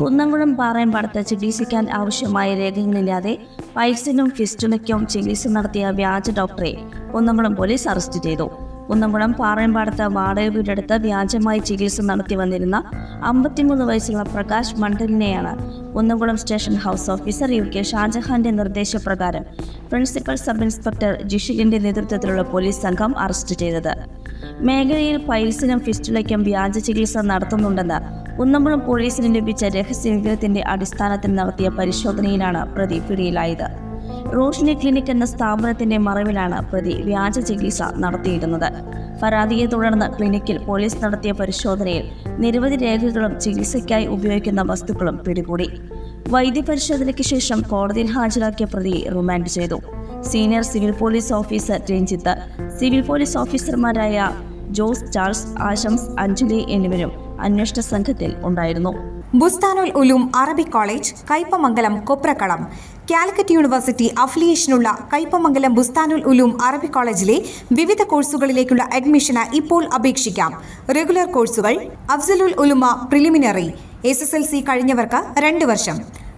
കുന്നംകുളം പാറയമ്പാടത്ത് ചികിത്സിക്കാൻ ആവശ്യമായ രേഖകളില്ലാതെ പൈൽസിനും ഫിസ്റ്റുലയ്ക്കും ചികിത്സ നടത്തിയ വ്യാജ ഡോക്ടറെ കുന്നംകുളം പോലീസ് അറസ്റ്റ് ചെയ്തു. കുന്നംകുളം പാറയമ്പാടത്ത് വാടക വീടെടുത്ത് വ്യാജമായി ചികിത്സ നടത്തി വന്നിരുന്ന അമ്പത്തിമൂന്ന് വയസ്സുള്ള Prakash മണ്ഡലിനെയാണ് Kunnamkulam station house officer U K ഷാജഹാന്റെ നിർദ്ദേശപ്രകാരം പ്രിൻസിപ്പൽ സബ് ഇൻസ്പെക്ടർ ജിഷിഖിന്റെ നേതൃത്വത്തിലുള്ള പോലീസ് സംഘം അറസ്റ്റ് ചെയ്തത്. മേഖലയിൽ പൈൽസിനും ഫിസ്റ്റുലയ്ക്കും വ്യാജ ചികിത്സ നടത്തുന്നുണ്ടെന്ന് കുന്നംകുളം പോലീസിന് ലഭിച്ച രഹസ്യ വിവരത്തിന്റെ അടിസ്ഥാനത്തിൽ നടത്തിയ പരിശോധനയിലാണ് പ്രതി പിടിയിലായത്. റോഷിനി ക്ലിനിക് എന്ന സ്ഥാപനത്തിന്റെ മറവിലാണ് പ്രതി വ്യാജ ചികിത്സ നടത്തിയിരുന്നത്. പരാതിയെ തുടർന്ന് ക്ലിനിക്കിൽ പോലീസ് നടത്തിയ പരിശോധനയിൽ നിരവധി രേഖകളും ചികിത്സയ്ക്കായി ഉപയോഗിക്കുന്ന വസ്തുക്കളും പിടികൂടി. വൈദ്യപരിശോധനയ്ക്ക് ശേഷം കോടതിയിൽ ഹാജരാക്കിയ പ്രതിയെ റിമാൻഡ് ചെയ്തു. Senior civil police officer Ranjith civil police ഓഫീസർമാരായ ജോസ് ചാൾസ് ആശംസ് അഞ്ജലി എന്നിവരും അന്വേഷണ സംഘത്തിൽ ഉണ്ടായിരുന്നു. Bustanul Uloom Arabic college Kaipamangalam Koprakkalam. Calicut university അഫിലിയേഷനുള്ള Kaipamangalam Bustanul Uloom അറബി കോളേജിലെ വിവിധ കോഴ്സുകളിലേക്കുള്ള അഡ്മിഷന് ഇപ്പോൾ അപേക്ഷിക്കാം. റെഗുലർ കോഴ്സുകൾ Afzalul Ulama preliminary S S L C കഴിഞ്ഞവർക്ക് രണ്ട് വർഷം.